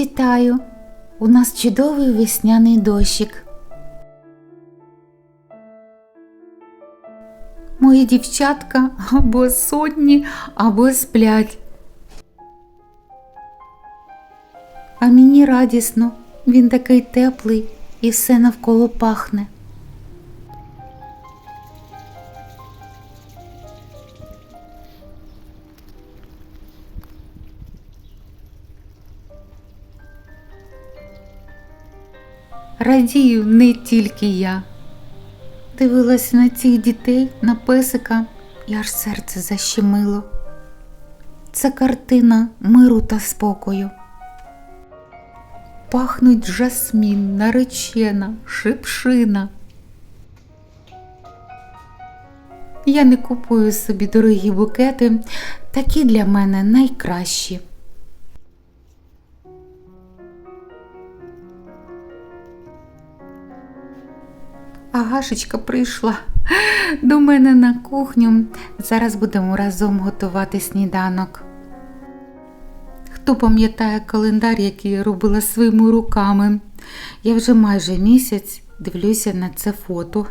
Вітаю! У нас чудовий весняний дощик. Мої дівчатка або сонні, або сплять. А мені радісно, він такий теплий і все навколо пахне. Радію не тільки я. Дивилась на цих дітей, на песика, і аж серце защемило. Це картина миру та спокою. Пахнуть жасмін, наречена, шипшина. Я не купую собі дорогі букети, такі для мене найкращі. Агашечка прийшла до мене на кухню. Зараз будемо разом готувати сніданок. Хто пам'ятає календар, який я робила своїми руками? Я вже майже місяць дивлюся на це фото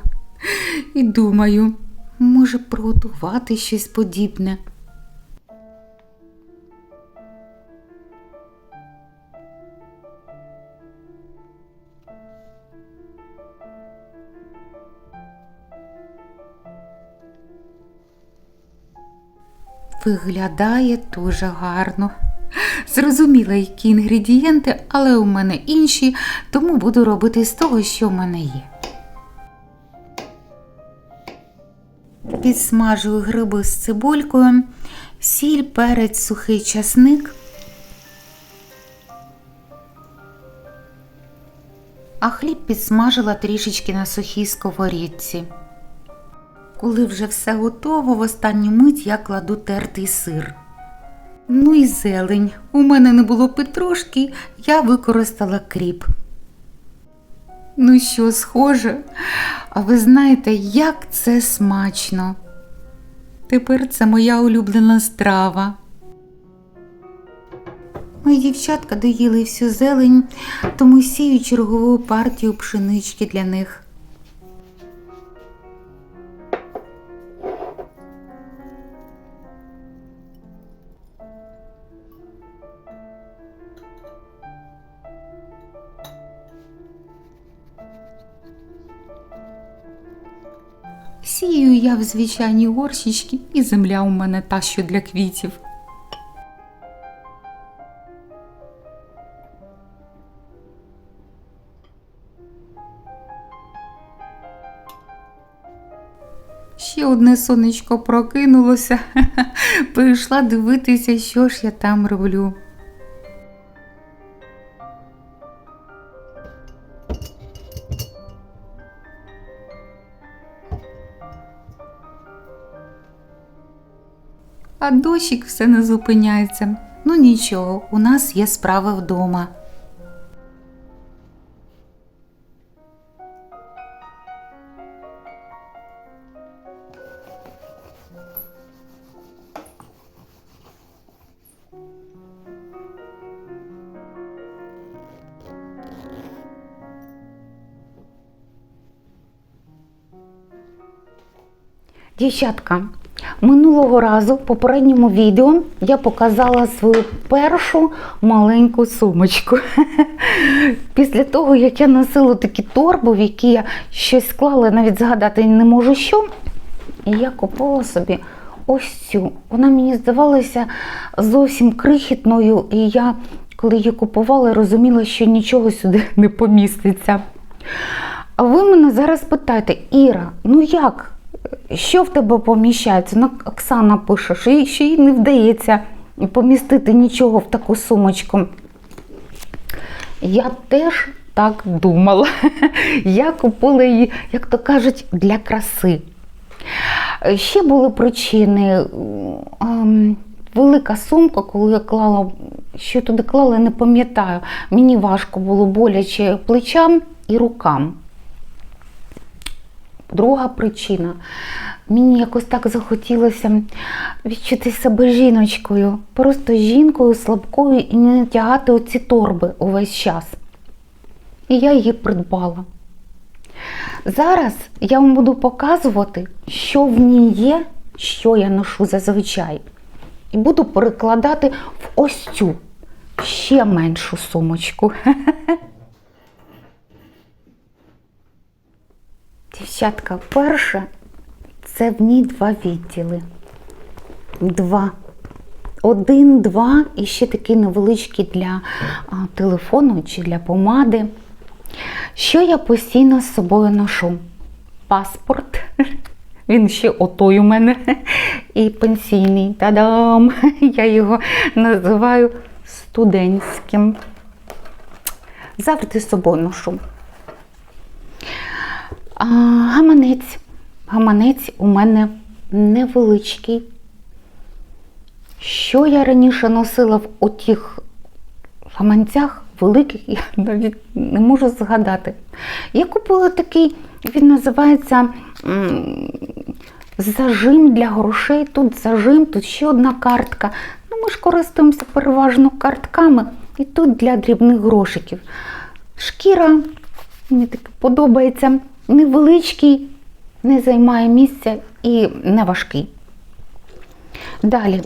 і думаю, може приготувати щось подібне. Виглядає дуже гарно. Зрозуміла, які інгредієнти, але у мене інші, тому буду робити з того, що в мене є. Підсмажую гриби з цибулькою, сіль, перець, сухий часник. А хліб підсмажила трішечки на сухій сковорідці. Коли вже все готово, в останню мить я кладу тертий сир. Ну і зелень. У мене не було петрушки, я використала кріп. Ну що, схоже, а ви знаєте, як це смачно. Тепер це моя улюблена страва. Мої дівчатка доїли всю зелень, тому сію чергову партію пшенички для них. Сію я в звичайні горщички, і земля у мене та, що для квітів. Ще одне сонечко прокинулося, прийшла дивитися, що ж я там роблю. А дощик все не зупиняється. Ну нічого, у нас є справи вдома. Дівчатка, минулого разу в попередньому відео я показала свою першу маленьку сумочку. Після того, як я носила такі торби, в які я щось склала, навіть згадати не можу що. І я купила собі ось цю. Вона мені здавалася зовсім крихітною, і я, коли її купувала, розуміла, що нічого сюди не поміститься. А ви мене зараз питаєте, Іра, ну як? Що в тебе поміщається? Ну, Оксана пише, що що їй не вдається помістити нічого в таку сумочку. Я теж так думала. Я купила її, як то кажуть, для краси. Ще були причини. Ем, Велика сумка, коли я клала, що туди клала, не пам'ятаю. Мені важко було боляче плечам і рукам. Друга причина. Мені якось так захотілося відчути себе жіночкою, просто жінкою, слабкою і не тягати оці торби увесь час. І я її придбала. Зараз я вам буду показувати, що в ній є, що я ношу зазвичай. І буду перекладати в ось цю ще меншу сумочку. Дівчатка, перше, це в ній два відділи. Два. Один, два і ще такий невеличкий для а, телефону чи для помади. Що я постійно з собою ношу? Паспорт. Він ще отой у мене. І пенсійний. Та-дам! Я його називаю студентським. Завжди з собою ношу. А, гаманець. Гаманець у мене невеличкий. Що я раніше носила в отіх гаманцях великих, я навіть не можу згадати. Я купила такий, він називається зажим для грошей. Тут зажим, тут ще одна картка. Ну, ми ж користуємося переважно картками. І тут для дрібних грошиків. Шкіра, мені таке подобається, невеличкий, не займає місця і не важкий. Далі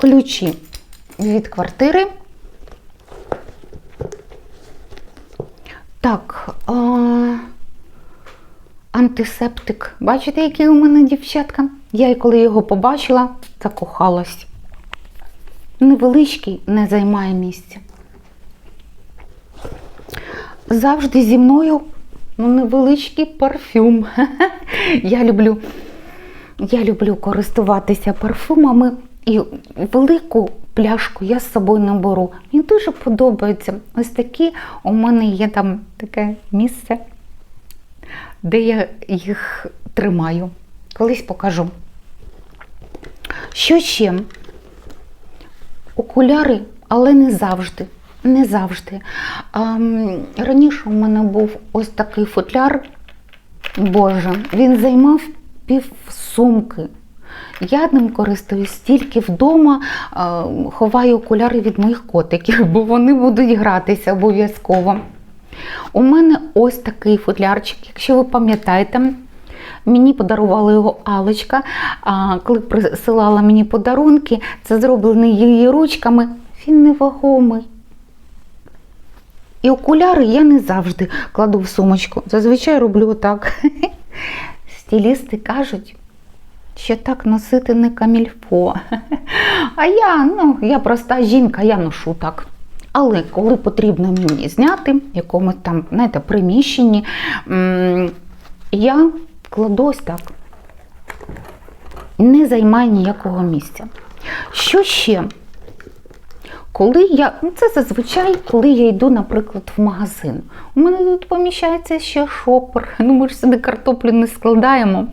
ключі від квартири. Так, а, антисептик. Бачите, який у мене дівчатка? Я коли його побачила, закохалась. Невеличкий, не займає місця. Завжди зі мною ну, невеличкий парфюм. Я люблю, я люблю користуватися парфумами і велику пляшку я з собою не беру. Мені дуже подобається. Ось такі у мене є там таке місце, де я їх тримаю. Колись покажу. Що ще? Окуляри, але не завжди. Не завжди. Раніше у мене був ось такий футляр. Боже, він займав пів сумки. Я ним користуюсь тільки вдома, ховаю окуляри від моїх котиків, бо вони будуть гратися обов'язково. У мене ось такий футлярчик, якщо ви пам'ятаєте, мені подарувала його Алочка, коли присилала мені подарунки, це зроблений її ручками, він невагомий. І окуляри я не завжди кладу в сумочку. Зазвичай роблю так. Стилісти кажуть, що так носити не камільфо. А я, ну, я проста жінка, я ношу так. Але коли потрібно мені зняти в якомусь там, знаєте, приміщенні, я кладу ось так. Не займає ніякого місця. Що ще? Коли я, ну це зазвичай, коли я йду, наприклад, в магазин. У мене тут поміщається ще шопер. Ну, ми ж сюди картоплю не складаємо.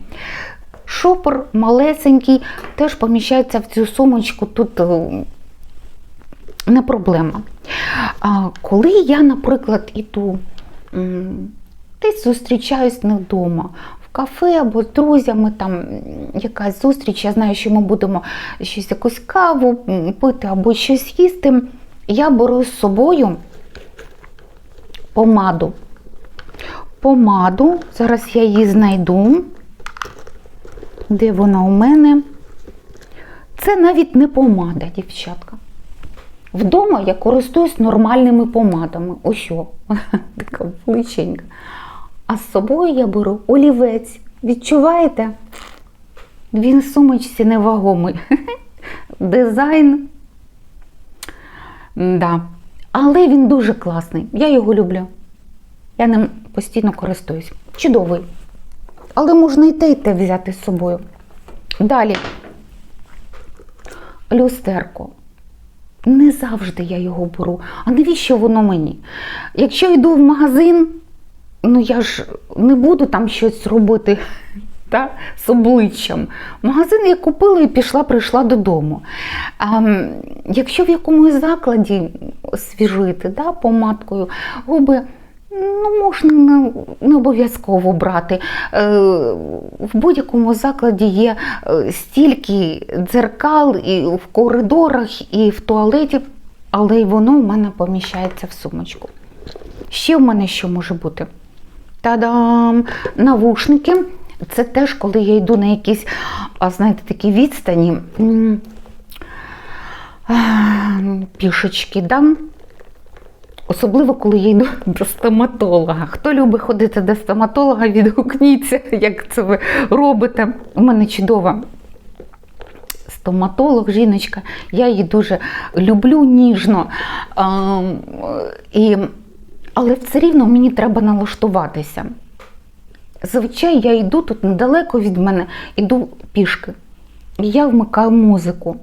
Шопер малесенький, теж поміщається в цю сумочку. Тут е, не проблема. А коли я, наприклад, іду десь зустрічаюсь не вдома, кафе або з друзями, там якась зустріч, я знаю, що ми будемо щось якусь каву пити або щось їсти, я беру з собою помаду. Помаду, зараз я її знайду. Де вона у мене? Це навіть не помада, дівчатка. Вдома я користуюсь нормальними помадами. Ось що, така величенька. А з собою я беру олівець. Відчуваєте? Він в сумочці невагомий. Дизайн. Да. Але він дуже класний. Я його люблю. Я ним постійно користуюсь. Чудовий. Але можна і те, і те взяти з собою. Далі. Люстерко. Не завжди я його беру. А навіщо воно мені? Якщо йду в магазин, ну я ж не буду там щось робити та, з обличчям. Магазин я купила і пішла, прийшла додому. А, якщо в якомусь закладі освіжити да, помадкою губи, Ну, можна не, не обов'язково брати. Е, в будь-якому закладі є е, стільки дзеркал і в коридорах, і в туалеті, але й воно в мене поміщається в сумочку. Ще в мене що може бути? Та-дам! Навушники. Це теж, коли я йду на якісь, знаєте, такі відстані. Пішечки, да? Особливо, коли я йду до стоматолога. Хто любить ходити до стоматолога, відгукніться, як це ви робите. У мене чудова стоматолог, жіночка. Я її дуже люблю ніжно. І, але все рівно мені треба налаштуватися. Зазвичай я йду тут недалеко від мене, йду пішки. Я вмикаю музику.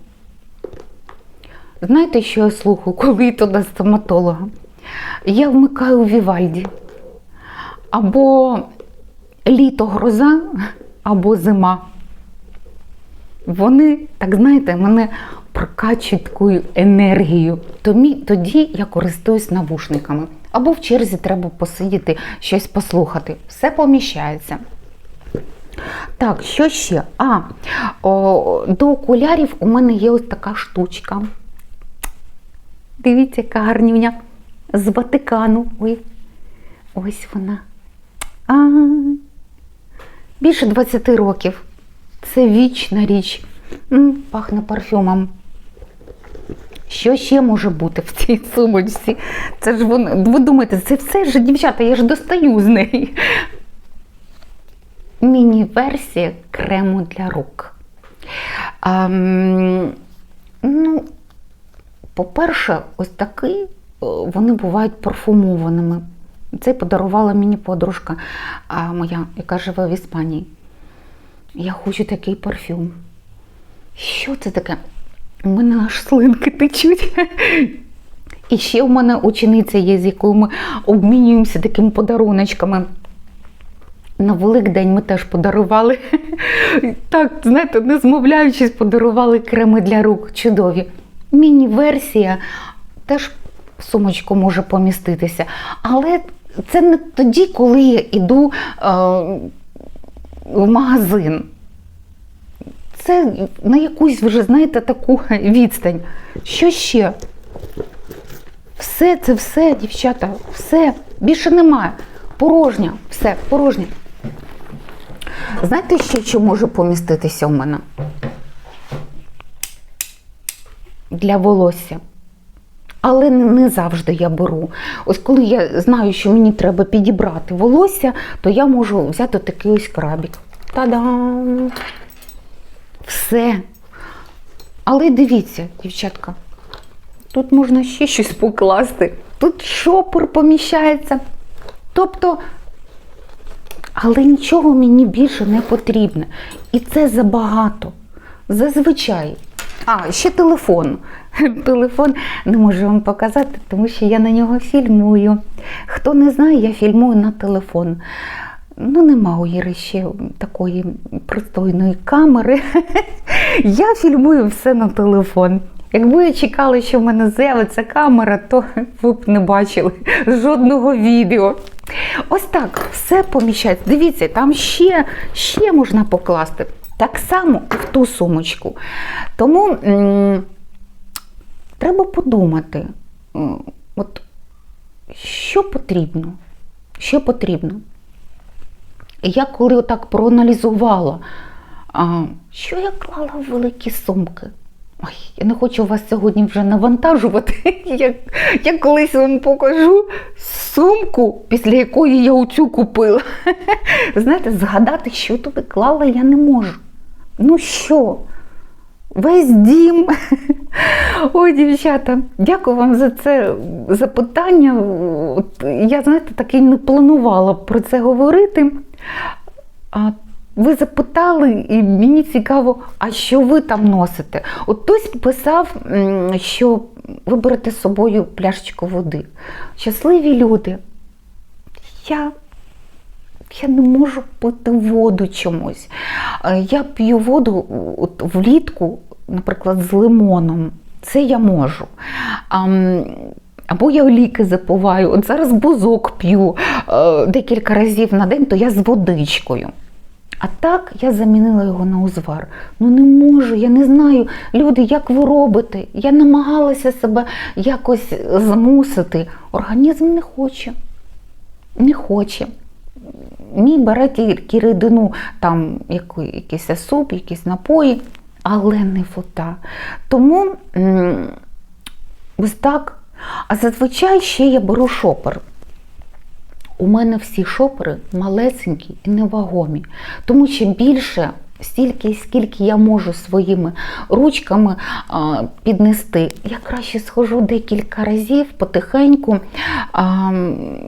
Знаєте, що я слухаю, коли йду до стоматолога? Я вмикаю Вівальді. Або літо гроза, або зима. Вони, так знаєте, мене прокачують такою енергією. Тоді я користуюсь навушниками. Або в черзі треба посидіти, щось послухати. Все поміщається. Так, що ще? А, о, до окулярів у мене є ось така штучка. Дивіться, яка гарнюня. З Ватикану. Ой, ось вона. А, більше 20 років. Це вічна річ. М, пахне парфюмом. Що ще може бути в цій сумочці? Це ж вон, ви думаєте, це все ж дівчата, я ж достаю з неї. Міні-версія крему для рук. А, ну, по-перше, ось такий, вони бувають парфумованими. Це подарувала мені подружка а, моя, яка живе в Іспанії. Я хочу такий парфюм. Що це таке? У мене аж слинки течуть. І ще в мене учениця є, з якою ми обмінюємося такими подаруночками. На Великдень ми теж подарували. Так, знаєте, не змовляючись, подарували креми для рук. Чудові. Міні-версія теж в сумочку може поміститися. Але це не тоді, коли я йду е, в магазин. Це на якусь вже, знаєте, таку відстань. Що ще? Все, це все, дівчата, все. Більше немає. Порожня, все, порожня. Знаєте ще, що може поміститися у мене? Для волосся. Але не завжди я беру. Ось коли я знаю, що мені треба підібрати волосся, то я можу взяти такий ось крабік. Та-дам! Все. Але дивіться, дівчатка, тут можна ще щось покласти. Тут шопер поміщається. Тобто, але нічого мені більше не потрібно. І це забагато. Зазвичай. А, ще телефон. Телефон не можу вам показати, тому що я на нього фільмую. Хто не знає, я фільмую на телефон. Ну, нема у Іри ще такої пристойної камери. Я фільмую все на телефон. Якби я чекала, що в мене з'явиться камера, то ви б не бачили жодного відео. Ось так, все поміщається. Дивіться, там ще, ще можна покласти. Так само в ту сумочку. Тому м, треба подумати, от, що потрібно. Що потрібно. Я коли отак проаналізувала, а, що я клала в великі сумки. Ой, я не хочу вас сьогодні вже навантажувати. Я, я колись вам покажу сумку, після якої я оцю купила. Знаєте, згадати, що туди клала, я не можу. Ну що? Весь дім. Ой, дівчата, дякую вам за це запитання. Я, знаєте, так і не планувала про це говорити. Ви запитали, і мені цікаво, а що ви там носите? От хтось писав, що ви берете з собою пляшечку води. Щасливі люди. Я я не можу пити воду чомусь. Я п'ю воду от, влітку, наприклад, з лимоном. Це я можу. Або я ліки запиваю, от зараз бузок п'ю е, декілька разів на день, то я з водичкою. А так я замінила його на узвар. Ну не можу, я не знаю, люди, як ви робите. Я намагалася себе якось змусити. Організм не хоче. Не хоче. Мій бере тільки рідину, там якийсь суп, якісь напої, але не вода. Тому ось так. А зазвичай ще я беру шопер. У мене всі шопери малесенькі і невагомі. Тому що більше, стільки, скільки я можу своїми ручками а, піднести, я краще схожу декілька разів потихеньку, а,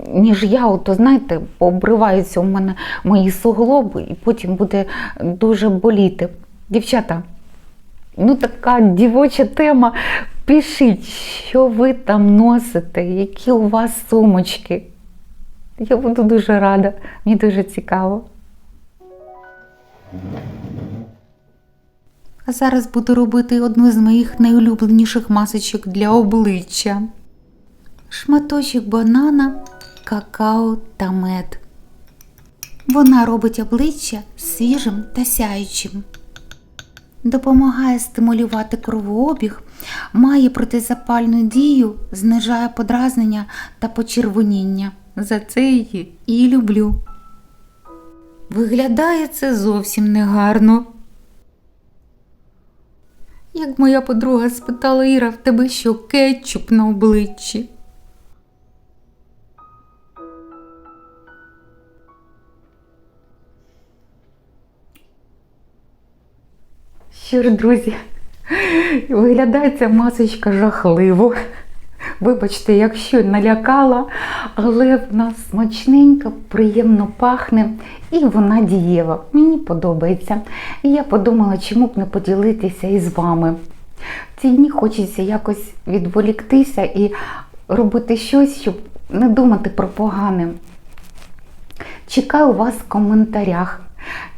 ніж я, ото, знаєте, пообриваються у мене мої суглоби, і потім буде дуже боліти. Дівчата, ну така дівоча тема. Пишіть, що ви там носите, які у вас сумочки. Я буду дуже рада, мені дуже цікаво. А зараз буду робити одну з моїх найулюбленіших масочок для обличчя. Шматочок банана, какао та мед. Вона робить обличчя свіжим та сяючим. Допомагає стимулювати кровообіг, має протизапальну дію, знижає подразнення та почервоніння. За це її і люблю. Виглядає це зовсім негарно. Як моя подруга спитала Іра, в тебе що кетчуп на обличчі? Ж, друзі, виглядає ця масочка жахливо. Вибачте, якщо налякала, але вона смачненька, приємно пахне і вона дієва. Мені подобається. І я подумала, чому б не поділитися із вами. В ці дні хочеться якось відволіктися і робити щось, щоб не думати про погане. Чекаю вас в коментарях.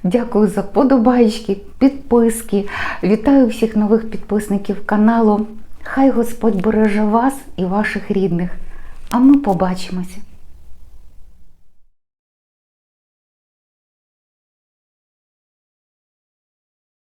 Дякую за подобаєчки, підписки. Вітаю всіх нових підписників каналу. Хай Господь береже вас і ваших рідних. А ми побачимося.